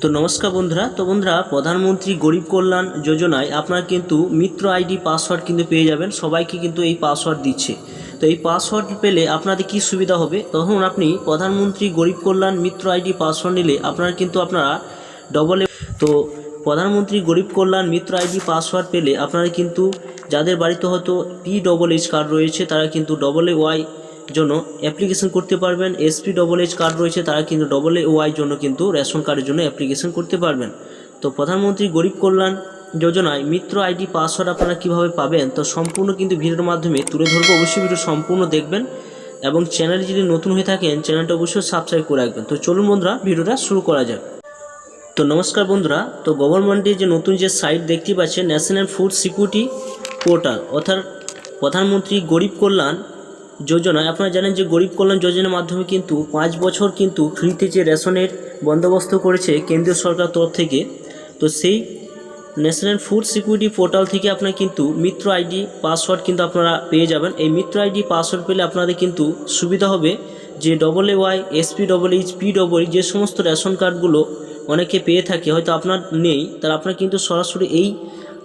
তো নমস্কার বন্ধুরা, তো বন্ধুরা প্রধানমন্ত্রী গরিব কল্যাণ যোজনায় আপনারা কিন্তু মিত্র আইডি পাসওয়ার্ড কিন্তু পেয়ে যাবেন, সবাইকে কিন্তু এই পাসওয়ার্ড দিচ্ছে। তো এই পাসওয়ার্ড পেলে আপনাদের কি সুবিধা হবে? তখন আপনি প্রধানমন্ত্রী গরিব কল্যাণ মিত্র আইডি পাসওয়ার্ড নিলে আপনারা কিন্তু আপনারা ডবল তো প্রধানমন্ত্রী গরিব কল্যাণ মিত্র আইডি পাসওয়ার্ড পেলে আপনারা কিন্তু যাদের বাড়িতে হয়তো পি ডবল এইচ কার্ড রয়েছে, তারা কিন্তু ডবল এ ওয়াই জন্য অ্যাপ্লিকেশন করতে পারবেন। এসপি ডবল এইচ কার্ড রয়েছে, তারা কিন্তু ডবল এ ওয়াই জন্য কিন্তু রেশন কার্ডের জন্য অ্যাপ্লিকেশন করতে পারবেন। তো প্রধানমন্ত্রী গরিব কল্যাণ যোজনায় মিত্র আইডি পাসওয়ার্ড আপনারা কীভাবে পাবেন, তো সম্পূর্ণ কিন্তু ভিডিওর মাধ্যমে তুলে ধরবো। অবশ্যই ভিডিও সম্পূর্ণ দেখবেন এবং চ্যানেল যদি নতুন হয়ে থাকেন চ্যানেলটা অবশ্যই সাবস্ক্রাইব করে রাখবেন। তো চলুন বন্ধুরা, ভিডিওটা শুরু করা যাক। তো নমস্কার বন্ধুরা, তো গভর্নমেন্টের যে নতুন যে সাইট দেখতে পাচ্ছেন ন্যাশনাল ফুড সিকিউরিটি পোর্টাল অর্থাৎ প্রধানমন্ত্রী গরিব কল্যাণ যোজনায় আপনারা জানেন যে গরিব কল্যাণ যোজনার মাধ্যমে কিন্তু পাঁচ বছর কিন্তু ফ্রিতে যে রেশনের বন্দোবস্ত করেছে কেন্দ্রীয় সরকার তরফ থেকে, তো সেই ন্যাশনাল ফুড সিকিউরিটি পোর্টাল থেকে আপনারা কিন্তু মিত্র আইডি, পাসওয়ার্ড কিন্তু আপনারা পেয়ে যাবেন। এই মিত্র আইডি, পাসওয়ার্ড পেলে আপনাদের কিন্তু সুবিধা হবে যে double A Y SP double H P double যে সমস্ত রেশন কার্ডগুলো অনেকে পেয়ে থাকে, হয়তো আপনার নেই, তাহলে আপনার কিন্তু সরাসরি এই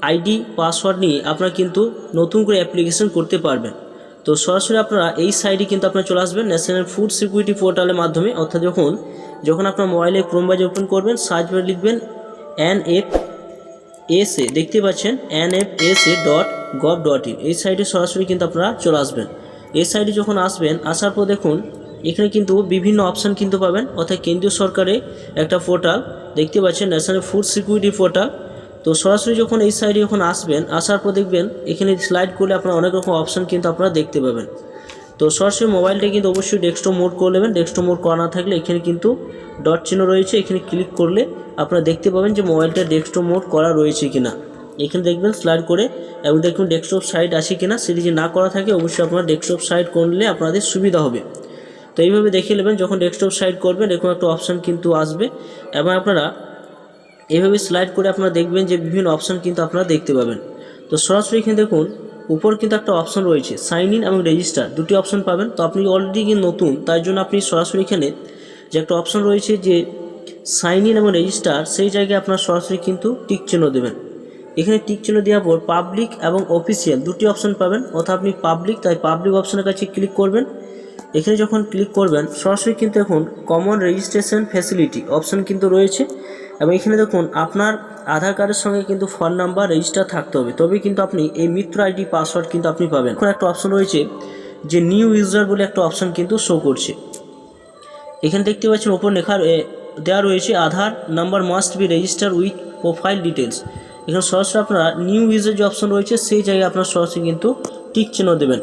আইডি, পাসওয়ার্ড নিয়ে আপনারা কিন্তু নতুন করে অ্যাপ্লিকেশন করতে পারবেন। তো সরাসরি আপনারা এই সাইডে কিন্তু আপনারা চলে আসবেন ন্যাশনাল ফুড সিকিউরিটি পোর্টালের মাধ্যমে। অর্থাৎ যখন যখন আপনার মোবাইলে ক্রোম ওপেন করবেন সার্চ বারে লিখবেন এন এফ এস এ দেখতে পাচ্ছেন N F S A dot gov dot in এই সাইডে সরাসরি কিন্তু আপনারা চলে আসবেন। এই সাইডে যখন আসবেন, আসার পর দেখুন, এখানে কিন্তু বিভিন্ন অপশান কিন্তু পাবেন। অর্থাৎ কেন্দ্রীয় সরকারের একটা পোর্টাল দেখতে পাচ্ছেন ন্যাশনাল ফুড সিকিউরিটি পোর্টাল তো সরাসরি যখন এই সাইডে যখন আসবেন, আসার পর দেখবেন এখানে স্লাইড করলে আপনারা অনেক রকম অপশান কিন্তু আপনারা দেখতে পাবেন। তো সরাসরি মোবাইলটা কিন্তু অবশ্যই ডেস্কটপ মোড করে নেবেন। ডেস্কটপ মোড করা না থাকলে এখানে কিন্তু ডট চিহ্ন রয়েছে। এখানে ক্লিক করলে আপনারা দেখতে পাবেন যে মোবাইলটা ডেস্কটপ মোড করা রয়েছে কিনা। এখানে দেখবেন স্লাইড করে এবং দেখবেন ডেস্কটপ সাইট আছে কিনা। সেটি যদি না করা থাকে, অবশ্যই আপনারা ডেস্কটপ সাইট করলে আপনাদের সুবিধা হবে। তো এইভাবে দেখে নেবেন। যখন ডেস্কটপ সাইট করবেন, এরকম একটা অপশান কিন্তু আসবে। এবং আপনারা এভাবে স্লাইড করে আপনারা দেখবেন যে বিভিন্ন অপশান কিন্তু আপনারা দেখতে পাবেন। তো সরাসরি এখানে দেখুন, উপর কিন্তু একটা অপশান রয়েছে সাইন ইন এবং রেজিস্টার দুটি অপশান পাবেন। তো আপনি অলরেডি কিন্তু নতুন, তাই জন্য আপনি সরাসরি এখানে যে একটা অপশান রয়েছে যে সাইন ইন এবং রেজিস্টার সেই জায়গায় আপনার সরাসরি কিন্তু টিক চিহ্ন দেবেন। এখানে টিক চিহ্ন দেওয়ার পর পাবলিক এবং অফিসিয়াল দুটি অপশান পাবেন, অর্থাৎ আপনি পাবলিক তাই পাবলিক অপশানের কাছে ক্লিক করবেন। এখানে যখন ক্লিক করবেন, সরাসরি কিন্তু এখন কমন রেজিস্ট্রেশন ফ্যাসিলিটি অপশান কিন্তু রয়েছে। এবং এখানে দেখুন, আপনার আধার কার্ডের সঙ্গে কিন্তু ফোন নাম্বার রেজিস্টার থাকতে হবে। তবে কিন্তু আপনি এই মিত্র আইডি পাসওয়ার্ড কিন্তু আপনি পাবেন। এখন একটা অপশন রয়েছে যে নিউ ইউজার বলে একটা অপশন কিন্তু শো করছে। এখানে দেখতে পাচ্ছেন ওপর লেখা দেওয়া রয়েছে, Aadhaar number must be register with profile details এখানে সরাসরি আপনারা নিউ ইউজার যে অপশন রয়েছে, সেই জায়গায় আপনার সরাসরি কিন্তু টিক চিহ্ন দেবেন।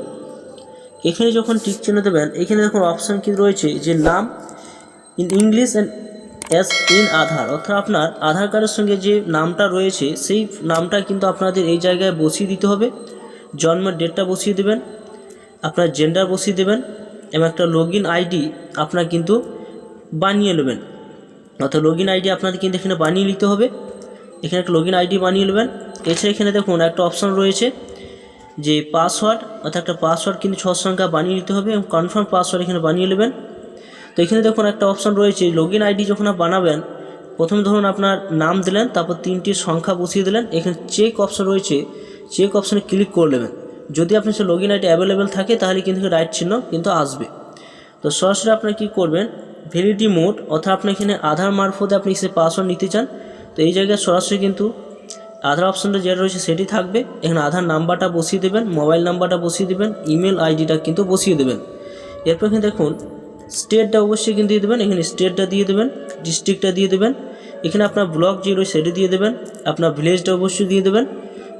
এখানে যখন টিক চিহ্ন দেবেন, এখানে দেখুন অপশান কি রয়েছে যে নাম in English and as in Aadhaar, অর্থাৎ আপনার আধার কার্ডের সঙ্গে যে নামটা রয়েছে, সেই নামটা কিন্তু আপনাদের এই জায়গায় বসিয়ে দিতে হবে। জন্মের ডেটটা বসিয়ে দেবেন, আপনার জেন্ডার বসিয়ে দেবেন, এবং একটা লগ আইডি আপনার কিন্তু বানিয়ে নেবেন। অর্থাৎ লগ আইডি আপনাদের কিন্তু এখানে বানিয়ে নিতে হবে। এখানে একটা লগ আইডি বানিয়ে নেবেন। এছাড়া এখানে দেখুন একটা অপশান রয়েছে, যে পাসওয়ার্ড অর্থাৎ একটা পাসওয়ার্ড কিন্তু ছ সংখ্যা বানিয়ে নিতে হবে, এবং কনফার্ম পাসওয়ার্ড এখানে বানিয়ে নেবেন। তো এখানে দেখুন একটা অপশান রয়েছে লগ আইডি যখন বানাবেন, প্রথমে ধরুন আপনার নাম দিলেন, তারপর তিনটি সংখ্যা বসিয়ে দিলেন, এখানে চেক অপশান রয়েছে চেক অপশানে ক্লিক করে নেবেন। যদি আপনার সে লগ আইডি অ্যাভেলেবেল থাকে, তাহলে কিন্তু রাইট চিহ্ন কিন্তু আসবে। তো সরাসরি আপনি কী করবেন ভ্যালিডি মোড অর্থাৎ আপনি এখানে আধার মারফতে আপনি সে পাসওয়ার্ড নিতে চান, তো এই জায়গায় সরাসরি কিন্তু আধার অপশানটা যেটা রয়েছে সেটি থাকবে। এখানে আধার নাম্বারটা বসিয়ে দেবেন মোবাইল নাম্বারটা বসিয়ে দেবেন ইমেল আইডিটা কিন্তু বসিয়ে দেবেন। এরপর এখানে দেখুন স্টেটটা অবশ্যই কিন্তু দিয়ে দেবেন, এখানে স্টেটটা দিয়ে দেবেন, ডিস্ট্রিক্টটা দিয়ে দেবেন, এখানে আপনার ব্লক যে রয়েছে সেটি দিয়ে দেবেন, আপনার ভিলেজটা অবশ্যই দিয়ে দেবেন,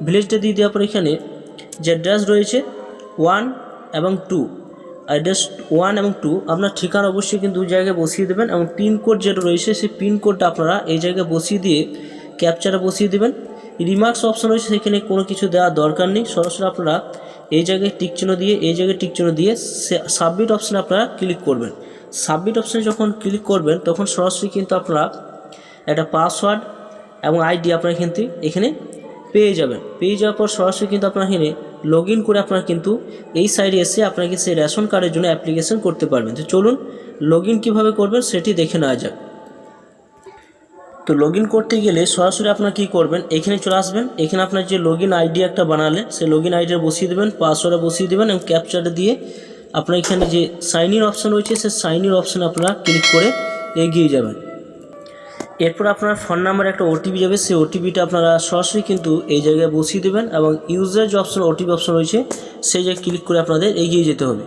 ভিলেজটা দিয়ে দেওয়ার পর এখানে যে অ্যাড্রেস রয়েছে ওয়ান এবং টু, অ্যাড্রেস ওয়ান এবং টু, আপনার ঠিকানা অবশ্যই কিন্তু দুই জায়গায় বসিয়ে দেবেন এবং পিনকোড যেটা রয়েছে সেই পিনকোডটা আপনারা এই জায়গায় বসিয়ে দিয়ে ক্যাপচারে বসিয়ে দেবেন। রিমার্কস অপশন রয়েছে, সেখানে কোনো কিছু দেওয়ার দরকার নেই, সরাসরি আপনারা এই জায়গায় টিক চিহ্ন দিয়ে, এই জায়গায় টিক চিহ্ন দিয়ে সাবমিট অপশানে আপনারা ক্লিক করবেন। সাবমিট অপশানে যখন ক্লিক করবেন, তখন সরাসরি কিন্তু আপনারা একটা পাসওয়ার্ড এবং আইডি আপনারা কিন্তু এখানে পেয়ে যাবেন। পেয়ে যাওয়ার পর সরাসরি কিন্তু আপনারা এখানে লগ ইন করে আপনারা কিন্তু এই সাইডে এসে আপনাকে সেই রেশন কার্ডের জন্য অ্যাপ্লিকেশন করতে পারবেন। তো চলুন লগ ইন কীভাবে করবেন সেটি দেখে নেওয়া যাক। তো লগ করতে গেলে সরাসরি আপনার কী করবেন, এখানে চলে আসবেন। এখানে আপনার যে লগ আইডি একটা বানালেন সেই লগ ইন আইডিটা বসিয়ে দেবেন, পাসওয়ার্ডটা বসিয়ে দেবেন এবং ক্যাপচারটা দিয়ে আপনার এখানে যে সাইন ইন অপশান রয়েছে সে সাইন ইন অপশানে আপনারা ক্লিক করে এগিয়ে যাবেন। এরপর আপনার ফোন নাম্বার একটা ওটিপি যাবে, সেই ওটিপিটা আপনারা সরাসরি কিন্তু এই জায়গায় বসিয়ে দেবেন এবং ইউজার যে অপশান ওটিপি অপশান রয়েছে, সেই জায়গায় ক্লিক করে আপনাদের এগিয়ে যেতে হবে।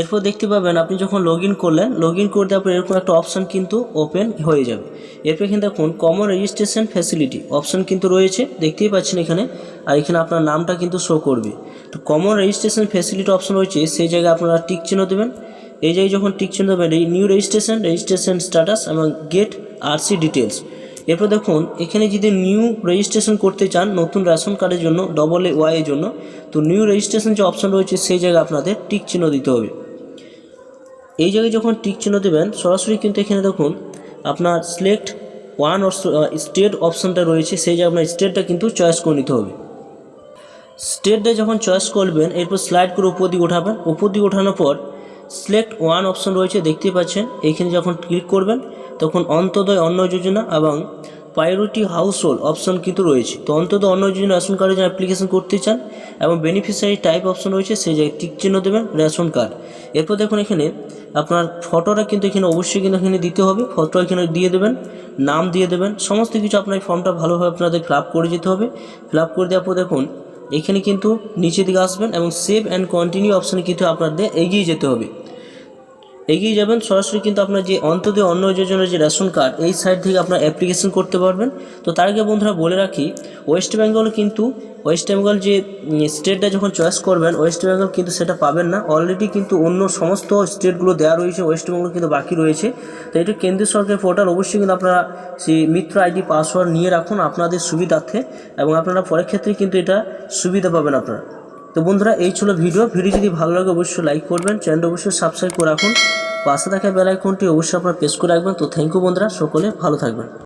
এরপর দেখতে পাবেন আপনি যখন লগ করলেন লগ ইন করতে আপনার এরকম একটা অপশান কিন্তু ওপেন হয়ে যাবে। এরপর এখানে দেখুন কমন রেজিস্ট্রেশন ফ্যাসিলিটি অপশান কিন্তু রয়েছে, দেখতেই পাচ্ছেন এখানে। আর এখানে আপনার নামটা কিন্তু শো করবে। তো কমন রেজিস্ট্রেশন ফ্যাসিলিটি অপশান রয়েছে, সেই জায়গায় আপনারা টিক চিহ্ন দেবেন। এই জায়গায় যখন টিক চিহ্ন দেবেন, এই নিউ রেজিস্ট্রেশন রেজিস্ট্রেশন স্ট্যাটাস এবং গেট আরসি ডিটেলস এরপর দেখুন, এখানে যদি নিউ রেজিস্ট্রেশন করতে চান, নতুন রেশন কার্ডের জন্য ডবল এ ওয়াই এর জন্য, তো নিউ রেজিস্ট্রেশন যে অপশান রয়েছে, সেই জায়গায় আপনাদের টিক চিহ্ন দিতে হবে। এই জায়গায় যখন টিক চিহ্ন দেবেন, সরাসরি কিন্তু এখানে দেখুন আপনার সিলেক্ট ওয়ান অর স্টেট অপশানটা রয়েছে। সেই জায়গায় আপনার স্টেটটা কিন্তু চয়েস করে নিতে হবে। স্টেটটা যখন চয়েস করবেন, এরপর স্লাইড করে উপর দিকে ওঠাবেন। উপর দিকে ওঠানোর পর সিলেক্ট ওয়ান অপশন রয়েছে, দেখতেই পাচ্ছেন। এইখানে যখন ক্লিক করবেন, তখন অন্তদয় অন্ন যোজনা এবং প্রায়োরিটি হাউস হোল্ড অপশন কিন্তু রয়েছে। তো অন্তত অন্য যোজনা রেশন কার্ডে যারা অ্যাপ্লিকেশন করতে চান এবং বেনিফিশিয়ারি টাইপ অপশন রয়েছে, সেই জায়গায় টিক চিহ্ন দেবেন রেশন কার্ড এরপর দেখুন এখানে আপনার ফটোটা কিন্তু এখানে অবশ্যই কিন্তু এখানে দিতে হবে। ফটো এখানে দিয়ে দেবেন, নাম দিয়ে দেবেন, সমস্ত কিছু আপনার ফর্মটা ভালোভাবে আপনাদের ফিল করে যেতে হবে। ফিল করে দেওয়ার পর দেখুন, এখানে কিন্তু নিচের দিকে আসবেন এবং সেভ অ্যান্ড কন্টিনিউ অপশানে কিন্তু আপনাদের এগিয়ে যেতে হবে। এগিয়ে যাবেন। সরাসরি কিন্তু আপনার যে অন্তদয় অন্ন যোজনার যে রেশন কার্ড, এই সাইড থেকে আপনার অ্যাপ্লিকেশন করতে পারবেন। তো তার আগে বন্ধুরা বলে রাখি ওয়েস্ট বেঙ্গল কিন্তু ওয়েস্ট বেঙ্গল যে স্টেটটা যখন চয়েস করবেন ওয়েস্ট বেঙ্গল কিন্তু সেটা পাবেন না। অলরেডি কিন্তু অন্য সমস্ত স্টেটগুলো দেওয়া রয়েছে ওয়েস্ট বেঙ্গল কিন্তু বাকি রয়েছে। তো এটা কেন্দ্রীয় সরকারের পোর্টাল অবশ্যই কিন্তু আপনারা সেই মিত্র আইডি পাসওয়ার্ড নিয়ে রাখুন আপনাদের সুবিধার্থে এবং আপনারা পরের ক্ষেত্রে কিন্তু এটা সুবিধা পাবেন আপনারা। তো বন্ধুরা, এই ছিল ভিডিও ভিডিও যদি ভালো লাগে, অবশ্যই লাইক করবেন। চ্যানেলটা অবশ্যই সাবস্ক্রাইব করে রাখুন। পাশে থাকা বেলাইকনটি অবশ্যই আপনারা প্রেস করে রাখবেন। তো থ্যাংক ইউ বন্ধুরা, সকলে ভালো থাকবেন।